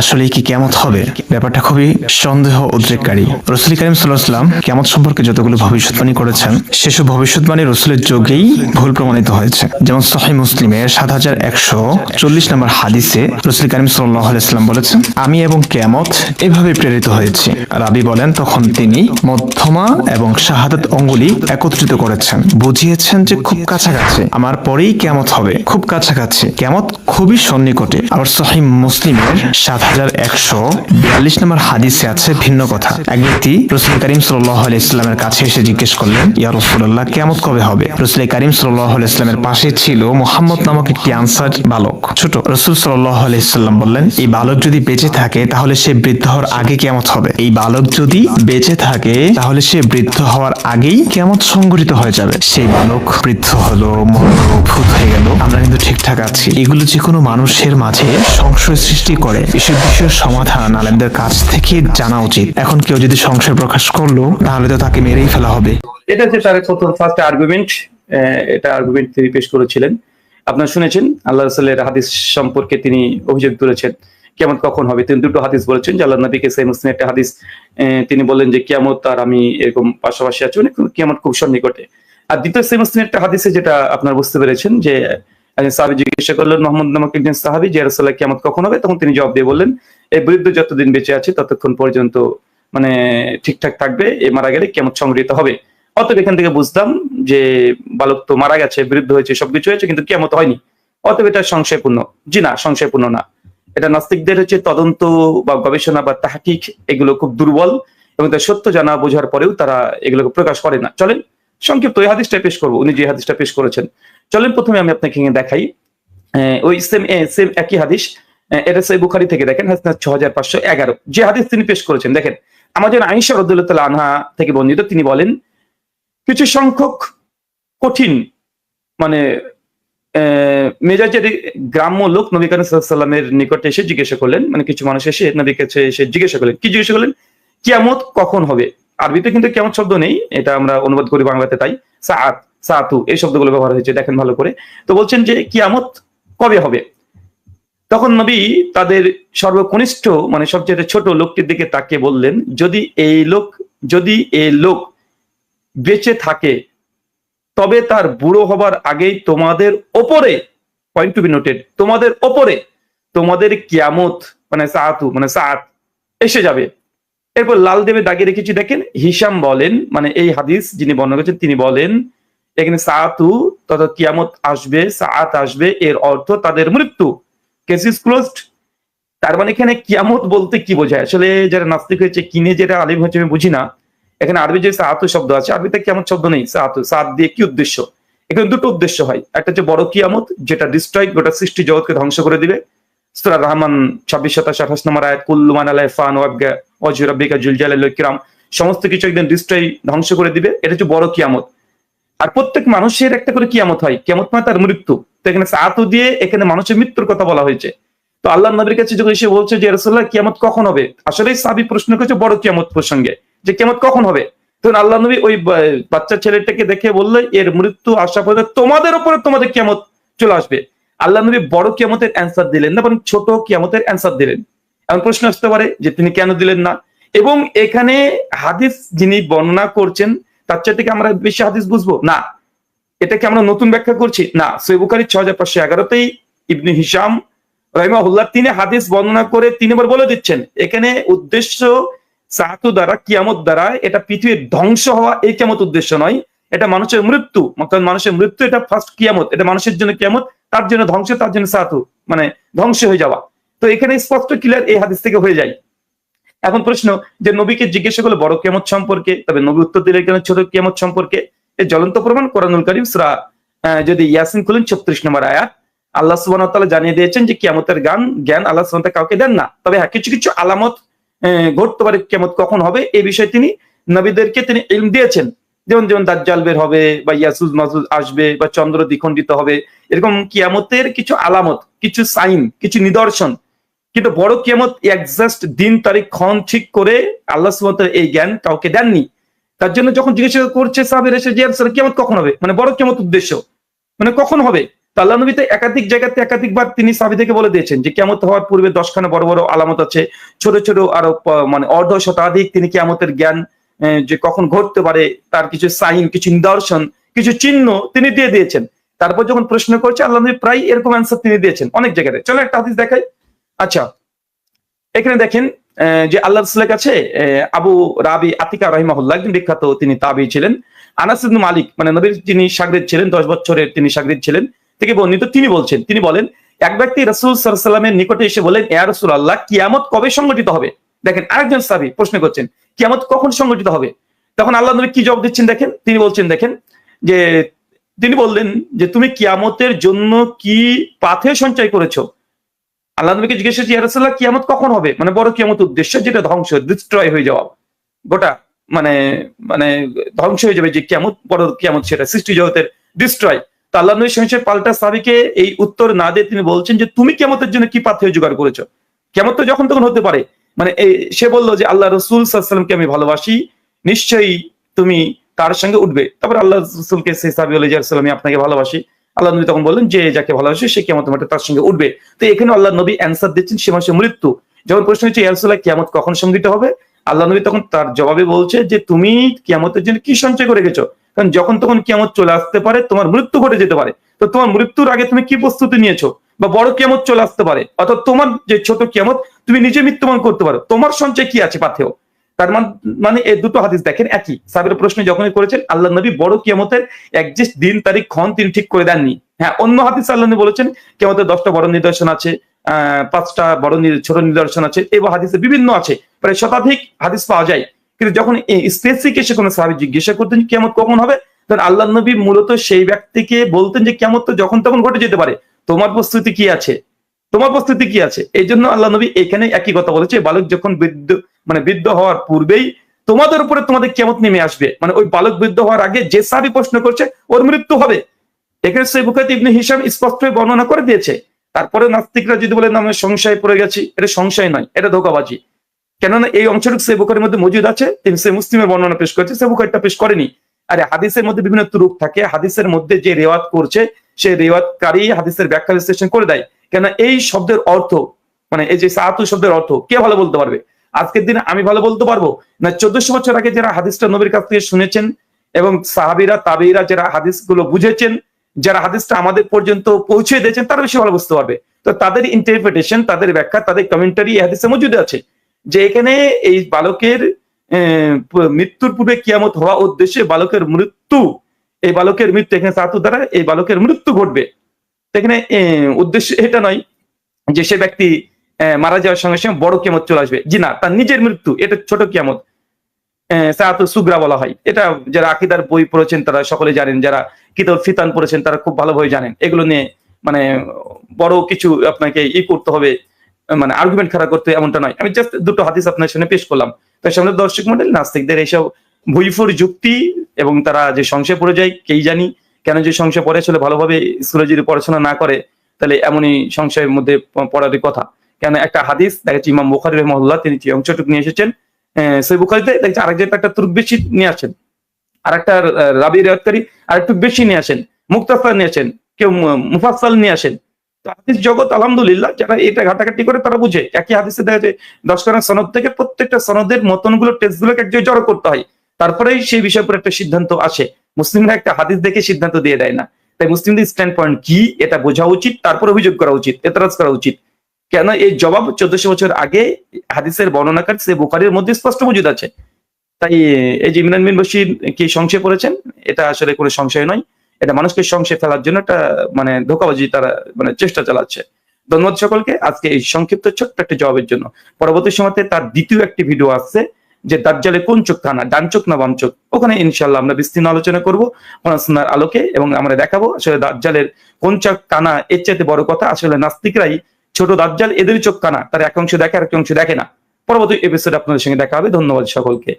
আসলে কি কেমত হবে? ব্যাপারটা খুবই সন্দেহ উদ্রেককারী। রসুল করিম সাল্লাহাম কেমত সম্পর্কে যতগুলো ভবিষ্যৎবাণী করেছেন, সেসব ভবিষ্যৎবাণী রসুলের যোগেই ভুল প্রমাণিত হয়েছে। যেমন সহি মুসলিমের সাত হাজার একশো চল্লিশ নম্বর হাদিসে রসুল করিম সাল্লাহ আলাইসাল্লাম বলেছেন, আমি এবং কেমত এভাবে প্রেরিত হয়েছি। রাবি বলেন, তখন তিনি মধ্যমা এবং শাহাদাত অঙ্গুলি একত্রিত করেছেন। বুঝিয়েছেন যে খুব কাছাকাছি। আমার পরেই কেমত হবে। খুব কাছাকাছি। কেমত খুবই সন্নিকটে। আবার সহি মুসলিমের সাত হাজার নম্বর হাদিসে আছে ভিন্ন কথা। এক ব্যক্তি রসুল করিম কাছে এসে জিজ্ঞেস করলেন, ইয়া রসুল্লাহ কেমত কবে হবে? রসুল করিম পাশে ছিল মোহাম্মদ নামক একটি আনসার বালক। ছোট রসুল বললেন, এই বালক যদি বেঁচে থাকে, তাহলে সে বৃদ্ধ হওয়ার আগে কেমত হবে। এই বালক যদি বেঁচে থাকে, তাহলে সে বৃদ্ধ হওয়ার আগেই কেমত সংগঠিত হয়ে যাবে। সেই বালক বৃদ্ধ হলো ভূত হয়ে গেল। আমরা কিন্তু ঠিকঠাক আছি। এগুলো যে কোনো মানুষের মাঝে সংশয় সৃষ্টি করে। এসব বিষয়ের সমাধান আলেমদের কাছ থেকে জানা উচিত। এখন কেউ যদি সংশয় প্রকাশ করল, তাহলে তো তাকে মেরেই ফেলা হবে। এটা হচ্ছে তার প্রথম ফার্স্ট আর্গুমেন্ট এটা আর্গুমেন্ট তিনি পেশ করেছিলেন। আপনারা শুনেছেন, আল্লাহ রসুলের হাদিস সম্পর্কে তিনি অভিযোগ তুলেছেন, কেমন কখন হবে। তিনি দুটো হাদিস বলেছেন, যে আল্লাহ নবীকে সেই মুসলিম একটা হাদিস তিনি বললেন যে কিয়ামত আর আমি এরকম পাশাপাশি আছি মানে কিয়ামত খুব সন্নিকটে। আর দ্বিতীয় সেই মুসলিম একটা হাদিসে যেটা আপনারা বুঝতে পেরেছেন, যে একজন সাহাবি জিজ্ঞাসা করলেন, মোহাম্মদ নামক একজন সাহাবি, যে রসুল্লাহ কিয়ামত কখন হবে? তখন তিনি জবাব দিয়ে বললেন, এই বৃদ্ধ যতদিন বেঁচে আছে, ততক্ষণ পর্যন্ত মানে ঠিকঠাক থাকবে, এ মারা গেলে কেমন সংগৃহীত হবে। অতএব এখান থেকে বুঝলাম যে বালক তো মারা গেছে, বৃদ্ধ হয়েছে, সবকিছু হয়েছে, কিন্তু কেমত হয়নি। অতএব এটা সংশয়পূর্ণ। জি না, সংশয়পূর্ণ না। এটা নাস্তিকদের হচ্ছে তদন্ত বা গবেষণা বা তাহাকিক, এগুলো খুব দুর্বল এবং তার সত্য জানা বোঝার পরেও তারা এগুলোকে প্রকাশ করে না। চলেন, সংক্ষিপ্ত এই হাদিসটা পেশ করব। উনি যে হাদিসটা পেশ করেছেন। চলেন প্রথমে আমি আপনাকে দেখাই। ওই সেম সেম একই হাদিস। এটা সেই বুখারি থেকে দেখেন ছ হাজার পাঁচশো এগারো। যে হাদিস তিনি পেশ করেছেন, দেখেন আমাদের আইসা রদুল্লাহ আনহা থেকে বর্ণিত, তিনি বলেন, কিছু সংখ্যক কঠিন মানে মেজাজের গ্রাম্য লোক নবী সাল্লামের নিকটে এসে জিজ্ঞাসা করলেন মানে কিছু মানুষ এসে নবীর কাছে এসে জিজ্ঞাসা করলেন, কি জিজ্ঞাসা করলেন? কিয়ামত কখন হবে? আরবিতে কিন্তু কেমন শব্দ নেই, এটা আমরা অনুবাদ করি বাংলাতে তাই, সাআত। সাআতু এই শব্দগুলো ব্যবহার হয়েছে, দেখেন ভালো করে। তো বলছেন যে কিয়ামত কবে হবে? তখন নবী তাদের সর্বকনিষ্ঠ মানে সবচেয়ে ছোট লোকটির দিকে তাকে বললেন, যদি এই লোক, যদি এই লোক বেঁচে থাকে, তবে তার বুড়ো হবার আগেই তোমাদের ওপরে পয়েন্ট টু বি নোটেড তোমাদের ওপরে তোমাদের কিয়ামত মানে সাআতু মানে সাত এসে যাবে। এরপর লাল দেবে দাগিয়ে রেখেছি, দেখেন হিসাম বলেন মানে এই হাদিস যিনি বর্ণনা করেছেন, তিনি বলেন এখানে সাআতু তথা কিয়ামত আসবে, সাআত আসবে, এর অর্থ তাদের মৃত্যু। কেস ইজ ক্লোজড তার মানে এখানে কিয়ামত বলতে কি বোঝায়? আসলে যারা নাস্তিক হয়েছে কিনে যেটা আলিম হয়েছে আমি বুঝি না। এখানে আরবি যে সাহাতু শব্দ আছে, আরবিতে কিয়ামত শব্দ নেই। সাহাতু সাত দিয়ে কি উদ্দেশ্য? এখানে দুটো উদ্দেশ্য হয়। একটা হচ্ছে বড় কিয়ামত, যেটা ডিস্ট্রয় গোটা সৃষ্টি জগৎকে ধ্বংস করে দিবে। সুরা রহমান ছাব্বিশ, সাতাশ, আঠাশ নম্বর আয়াত কুল্লুমান আলাই ফান ওয়াবগা অজুরাবিকা জুলজাল কিরাম। সমস্ত কিছু একদিন ডিস্ট্রয় ধ্বংস করে দিবে। এটা হচ্ছে বড় কিয়ামত। আর প্রত্যেক মানুষের একটা করে কিয়ামত হয়। কিয়ামত মানে তার মৃত্যু। তো এখানে সাতু দিয়ে এখানে মানুষের মৃত্যুর কথা বলা হয়েছে। তো আল্লাহ নবীর কাছে যখন এসে বলছে যে রসুল্লাহ কিয়ামত কখন হবে? আসলে সাবি প্রশ্ন করেছে বড় কিয়ামত প্রসঙ্গে, যে কিয়ামত কখন হবে? তখন আল্লাহ নবী ওই বাচ্চা ছেলেটাকে দেখে বললে, এর মৃত্যু আসা পর্যন্ত তোমাদের উপরে তোমাদের কিয়ামত চলে আসবে। আল্লাহ নবী বড় কিয়ামতের অ্যান্সার দিলেন না, বরং ছোট কিয়ামতের অ্যান্সার দিলেন। এমন প্রশ্ন আসতে পারে যে, তিনি কেন দিলেন না? এবং এখানে হাদিস যিনি বর্ণনা করছেন তার চাইতে কি আমরা বেশি হাদিস বুঝব? না। এটাকে আমরা নতুন ব্যাখ্যা করছি? না। সৈবুখারি ছ হাজার পাঁচশো এগারোতেই ইবনে হিসাম রহিমাহুল্লাহ তিনি হাদিস বর্ণনা করে তিনি এবার বলে দিচ্ছেন, এখানে উদ্দেশ্য সাহাতু দ্বারা, কিয়ামত দ্বারা এটা পৃথিবীর ধ্বংস হওয়া এই কিয়ামত উদ্দেশ্য নয়। এটা মানুষের মৃত্যু। কারণ মানুষের মৃত্যু, এটা ফার্স্ট কিয়ামত। এটা মানুষের জন্য কিয়ামত, তার জন্য ধ্বংস, তার জন্য সাহাতু। মানে ধ্বংস হয়ে যাওয়া। তো এখানে স্পষ্ট ক্লিয়ার এই হাদিস থেকে হয়ে যায়। এখন প্রশ্ন, যে নবীকে জিজ্ঞাসা করল বড় কিয়ামত সম্পর্কে, তবে নবী উত্তর দিলে কেন ছোট কিয়ামত সম্পর্কে? এই জ্বলন্ত প্রমাণ কোরআনুল করিম সুরা যদি ইয়াসিন খুলেন ছত্রিশ নম্বর আয়াত, আল্লাহ তাআলা জানিয়ে দিয়েছেন যে কিয়ামতের গান, জ্ঞান আল্লাহ সুবাহ কাউকে দেন না। তবে হ্যাঁ কিছু কিছু আলামত ঘটতে পারে কিয়ামত কখন হবে এই বিষয়ে তিনি, নবীদেরকে তিনি ইলম দিয়েছেন। যেমন যেমন দাজ্জাল বের হবে, বা ইয়াসুজ মাজুজ আসবে, বা চন্দ্র দ্বিখণ্ডিত হবে, এরকম কিয়ামতের কিছু আলামত, কিছু সাইন, কিছু নিদর্শন কিন্তু বড় কিয়ামত একজাস্ট দিন, তারিখ, ক্ষণ ঠিক করে আল্লাহ এই জ্ঞান কাউকে দেননি। তার জন্য যখন জিজ্ঞাসা করছে সাহাবের এসে যে কখন হবে? মানে বড় কিয়ামত উদ্দেশ্য। মানে কখন হবে? আল্লাহ নবী তো একাধিক জায়গাতে একাধিকবার তিনি সাবিদেরকে বলে দিয়েছেন যে কেমত হওয়ার পূর্বে দশখানা বড় বড় আলামত আছে। ছোট ছোট আরও মানে অর্ধ শতাধিক তিনি কেমতের জ্ঞান যে কখন ঘটতে পারে, তার কিছু সাইন কিছু নিদর্শন, কিছু চিহ্ন তিনি দিয়ে দিয়েছেন। তারপর যখন প্রশ্ন করছে, আল্লাহ নবী প্রায় এরকম অ্যান্সার তিনি দিয়েছেন অনেক জায়গাতে। চলো একটা হাদিস দেখাই। আচ্ছা এখানে দেখেন যে আল্লাহ রসুলের কাছে আবু রাবি আতিকা রহিমাহুল্লাহ, একজন বিখ্যাত তিনি তাবি ছিলেন। আনাস মালিক মানে নবীর যিনি সাগরিদ ছিলেন, দশ বছরের তিনি সাগরিদ ছিলেন, থেকে বর্ণিত, তিনি বলছেন, তিনি বলেন, এক ব্যক্তি রসুল সাল্লামের নিকটে এসে বলেন এয়া রসুল আল্লাহ কিয়ামত কবে সংগঠিত হবে? দেখেন, আরেকজন সাবি প্রশ্ন করছেন, কিয়ামত কখন সংগঠিত হবে? তখন আল্লাহ নবী কি জবাব দিচ্ছেন দেখেন, তিনি বলছেন, দেখেন, যে তিনি বললেন যে তুমি কিয়ামতের জন্য কি পাথে সঞ্চয় করেছ? আল্লাহ নবীকে জিজ্ঞেস করছি ইয়ারসাল্লাহ কিয়ামত কখন হবে? মানে বড় কিয়ামত উদ্দেশ্য, যেটা ধ্বংস ডিস্ট্রয় হয়ে যাওয়া। গোটা মানে মানে ধ্বংস হয়ে যাবে যে কিয়ামত, বড় কিয়ামত সেটা, সৃষ্টি জগতের ডিস্ট্রয় তো আল্লাহ নবী সঙ্গে পাল্টা সাবিকে এই উত্তর না দিয়ে তিনি বলছেন যে, তুমি কিয়ামতের জন্য কি পাথেয় জোগাড় করেছ? কেমন তো যখন তখন হতে পারে। মানে এই, সে বলল যে, আল্লাহ রসুল সাল্লামকে আমি ভালোবাসি, নিশ্চয়ই তুমি তার সঙ্গে উঠবে। তারপর আল্লাহ রসুলকে সেই সাবি যে আমি আপনাকে ভালোবাসি। আল্লাহ নবী তখন বললেন, যে যাকে ভালোবাসে, সে কেমন মাঠে তার সঙ্গে উঠবে। তো এখানে আল্লাহ নবী অ্যান্সার দিচ্ছেন, সে মানুষের মৃত্যু। যখন প্রশ্ন হচ্ছে ইয়ারসুল্লাহ কিয়ামত কখন সংগঠিত হবে? আল্লাহ নবী তখন তার জবাবে বলছে যে, তুমি কিয়ামতের জন্য কি সঞ্চয় করে গেছো কারণ যখন তখন কিয়ামত চলে আসতে পারে, তোমার মৃত্যু ঘটে যেতে পারে। তো তোমার মৃত্যুর আগে তুমি কি প্রস্তুতি নিয়েছো? বা বড় কিয়ামত চলে আসতে পারে। অর্থাৎ তোমার যে ছোট কিয়ামত, তুমি নিজে মৃত্যুবরণ করতে পারো। তোমার সঞ্চয় কি আছে পাথেও তার মানে এই দুটো হাদিস দেখেন, একই। সাবের প্রশ্ন যখনই করেছেন, আল্লাহ নবী বড় কিয়ামতের একজিস্ট দিন, তারিখ, ক্ষণ তিনি ঠিক করে দেননি। হ্যাঁ অন্য হাদিস আল্লাহ নবী বলেছেন, কিয়ামতের দশটা বড় নিদর্শন আছে পাঁচটা বড় ছোট নিদর্শন আছে এবং হাদিসে বিভিন্ন আছে, প্রায় শতাধিক হাদিস পাওয়া যায়। কিন্তু যখন স্পেসিফিক এসে কোনো সাহাবি জিজ্ঞাসা করতেন কিয়ামত কখন হবে, তখন আল্লাহ নবী মূলত সেই ব্যক্তিকে বলতেন যে কিয়ামত তো যখন তখন ঘটে যেতে পারে। তোমার প্রস্তুতি কি আছে? তোমার প্রস্তুতি কি আছে? এই জন্য আল্লাহ নবী এখানে একই কথা বলেছে, বালক যখন বৃদ্ধ মানে বৃদ্ধ হওয়ার পূর্বেই তোমাদের উপরে তোমাদের কেমত নেমে আসবে। মানে ওই বালক বৃদ্ধ হওয়ার আগে যে সাবি প্রশ্ন করছে, ওর মৃত্যু হবে। এখানে সেই বুখাতে ইবনে হিসাম স্পষ্ট বর্ণনা করে দিয়েছে। তারপরে নাস্তিকরা যদি বলে, না, আমি সংশয় পড়ে গেছি, এটা সংশয় নয়, এটা ধোকাবাজি। কেননা এই অংশটুকু সে বুখারের মধ্যে মজুদ আছে, তিনি সে মুসলিমের বর্ণনা পেশ করেছে সে বুখারটা পেশ করেনি। আরে হাদিসের মধ্যে বিভিন্ন তুরুপ থাকে, হাদিসের মধ্যে যে রেওয়াত করছে, সে রেওয়াতকারী হাদিসের ব্যাখ্যা বিশ্লেষণ করে দেয়। কেন এই শব্দের অর্থ মানে এই যে সাহাতু শব্দের অর্থ, কে ভালো বলতে পারবে? আজকের দিনে আমি ভালো বলতে পারব? না, চোদ্দশো বছর আগে যারা হাদিসটা নবীর কাছ থেকে শুনেছেন এবং সাহাবিরা তাবিরা যারা হাদিসগুলো বুঝেছেন, যারা হাদিসটা আমাদের পর্যন্ত পৌঁছে দিয়েছেন, তারা বেশি ভালো বুঝতে পারবে। তো তাদের ইন্টারপ্রিটেশন তাদের ব্যাখ্যা, তাদের কমেন্টারি হাদিসে মজুদ আছে যে এখানে এই বালকের মৃত্যুর পূর্বে কিয়ামত হওয়া উদ্দেশ্যে বালকের মৃত্যু, এই বালকের মৃত্যু এখানে সাতু দ্বারা এই বালকের মৃত্যু ঘটবে। এখানে উদ্দেশ্য এটা নয় যে সে ব্যক্তি মারা যাওয়ার সঙ্গে সঙ্গে বড় কিয়ামত চলে আসবে। জি না, তার নিজের মৃত্যু, এটা ছোট সাহাতু সুগ্রা বলা হয়। এটা যারা আকিদার বই পড়েছেন, তারা সকলে জানেন। যারা কিতাব ফিতান পড়েছেন, তারা খুব ভালোভাবে জানেন। এগুলো নিয়ে মানে বড় কিছু আপনাকে ই করতে হবে মানে আর্গুমেন্ট খাড়া করতে এমনটা নয়। আমি জাস্ট দুটো হাদিস আপনার সামনে পেশ করলাম। তার সামনে দর্শক মন্ডল, নাস্তিকদের এইসব ভুইফুর যুক্তি এবং তারা যে সংশয় পড়ে যায়, কেই জানি, কেন যে সংশয় পড়ে, আসলে ভালোভাবে স্কুলে যদি পড়াশোনা না করে, তাহলে এমনই সংশয়ের মধ্যে পড়ারই কথা। কেন একটা হাদিস দেখাচ্ছি ইমাম বুখারি রহমল্লাহ তিনি যে অংশটুকু নিয়ে এসেছেন সেই বুখারিতে দেখছি আরেক একটা তুর্ক বেশি নিয়ে আসেন আর একটা রাবি রেয়াতকারী আর একটু বেশি নিয়ে আসেন মুক্তাফার নিয়ে আসেন, কেউ মু- মুফাসসাল নিয়ে আসেন। জগৎ, আলহামদুলিল্লাহ, যারা এটা ঘাটাঘাটি করে তারা বুঝে, একই হাদিসে দেখা যায় দশখানা সনদ থেকে প্রত্যেকটা সনদের মতনগুলো, টেস্টগুলোকে এক জায়গায় জড়ো করতে হয়, তারপরেই সেই বিষয়ের উপর একটা সিদ্ধান্ত আসে। মুসলিমরা একটা হাদিস দেখে সিদ্ধান্ত দিয়ে দেয় না। তাই মুসলিমদের স্ট্যান্ড পয়েন্ট কি, এটা বোঝা উচিত, তারপর অভিযোগ করা উচিত, এতরাজ করা উচিত। কেন এই জবাব চোদ্দশো বছর আগে হাদিসের বর্ণনাকার সে বুখারির মধ্যে স্পষ্ট মজুদ আছে। তাই, এই যে ইমরান বিন বশির কি সংশয় পড়েছেন এটা আসলে কোনো সংশয় নয়। এটা মানুষকে সংশয় ফেলার জন্য একটা মানে ধোকাবাজি তারা মানে চেষ্টা চালাচ্ছে। ধন্যবাদ সকলকে আজকে এই সংক্ষিপ্ত ছোট্ট একটা জবাবের জন্য। পরবর্তী সময়তে তার দ্বিতীয় একটি ভিডিও আসছে, যে দাজ্জালে কোন চোখ থানা ডান চোখ না বাম চোখ। ওখানে ইনশাল্লাহ আমরা বিস্তীর্ণ আলোচনা করব আলোকে এবং আমরা দেখাবো আসলে দাজ্জালের কোন চোখ কানা এর চাইতে বড় কথা আসলে নাস্তিকরাই ছোট দাজ্জাল এদের চোখ কানা তার এক অংশ দেখে আর এক অংশ দেখে না। পরবর্তী এপিসোড আপনাদের সঙ্গে দেখা হবে। ধন্যবাদ সকলকে।